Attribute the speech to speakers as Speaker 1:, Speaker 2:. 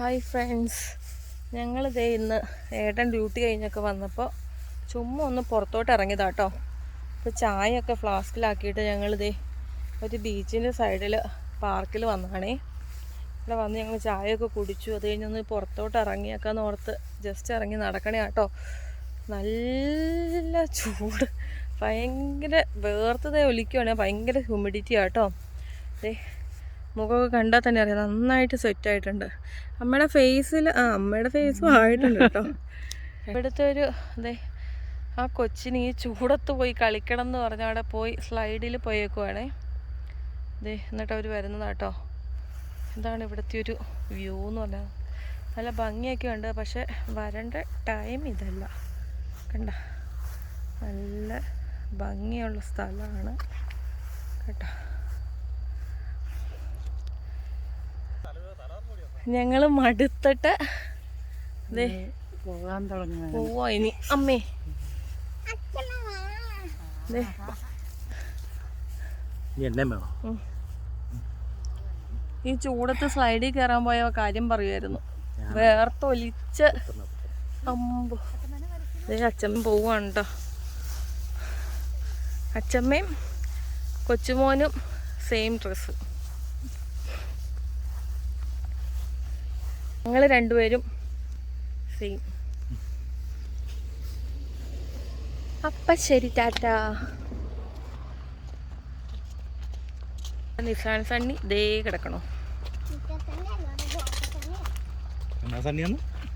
Speaker 1: Hi friends ഞങ്ങൾ ദേ ഇന്ന് ഏട്ടൻ ഡ്യൂട്ടി കഴിഞ്ഞൊക്കെ വന്നപ്പോൾ ചുമ്മാ ഒന്ന് പുറത്തോട്ട് ഇറങ്ങിയതാട്ടോ. അപ്പോൾ ചായയൊക്കെ ഫ്ലാസ്കിലാക്കിയിട്ട് ഞങ്ങൾ ദേ ഒരു ബീച്ചിന്റെ സൈഡിൽ പാർക്കിൽ വന്നതാണേ. ഇവിടെ വന്ന് ഞങ്ങൾ ചായയൊക്കെ കുടിച്ചു. അത് കഴിഞ്ഞൊന്ന് പുറത്തോട്ട് ഇറങ്ങിയൊക്കെ ഓർത്ത് ജസ്റ്റ് ഇറങ്ങി നടക്കണേ കേട്ടോ നല്ല ചൂട്. ഭയങ്കര വേർത്തതേ ഒലിക്കുവാണ്. ഭയങ്കര ഹ്യൂമിഡിറ്റി ആട്ടോ. ദേ മുഖമൊക്കെ കണ്ടാൽ തന്നെ അറിയാം. നന്നായിട്ട് സെറ്റ് ആയിട്ടുണ്ട്. അമ്മയുടെ ഫേസിൽ ആ അമ്മയുടെ ഫേസും ആയിട്ടുണ്ട് കേട്ടോ. ഇവിടുത്തെ ഒരു അതെ ആ കൊച്ചിന് ഈ ചൂടത്ത് പോയി കളിക്കണം എന്ന് പറഞ്ഞ അവിടെ പോയി സ്ലൈഡിൽ പോയേക്കുവാണേ. ദേ എന്നിട്ട് അവർ വരുന്നതാട്ടോ എന്താണ് ഇവിടുത്തെ ഒരു വ്യൂ എന്ന് പറഞ്ഞാൽ നല്ല ഭംഗിയൊക്കെ ഉണ്ട് പക്ഷെ വരേണ്ട ടൈം ഇതല്ല. കണ്ട? നല്ല ഭംഗിയുള്ള സ്ഥലമാണ്. കേട്ടോ. ഞങ്ങൾ മടുത്തിട്ട് ദേ
Speaker 2: പോകാൻ തുടങ്ങി
Speaker 1: പോവാ ഇനി. അമ്മേ. ദേ,
Speaker 3: എന്നെ വേണോ?
Speaker 1: ഈ ചൂടത്ത് സ്ലൈഡിൽ കയറാൻ പോയ കാര്യം പറയുമായിരുന്നു വേർത്തൊലിച്ച് അമ്പോ. ദേ അച്ഛമ്മ പോവാണ് കേട്ടോ അച്ഛമ്മയും കൊച്ചുമോനും സെയിം ഡ്രസ്സ് ഞങ്ങൾ രണ്ടുപേരും സെയിം അപ്പ ശരി ടാറ്റ. നിസാൻ സണ്ണി ദേ കിടക്കണോ.
Speaker 3: സണ്ണിയാന്ന്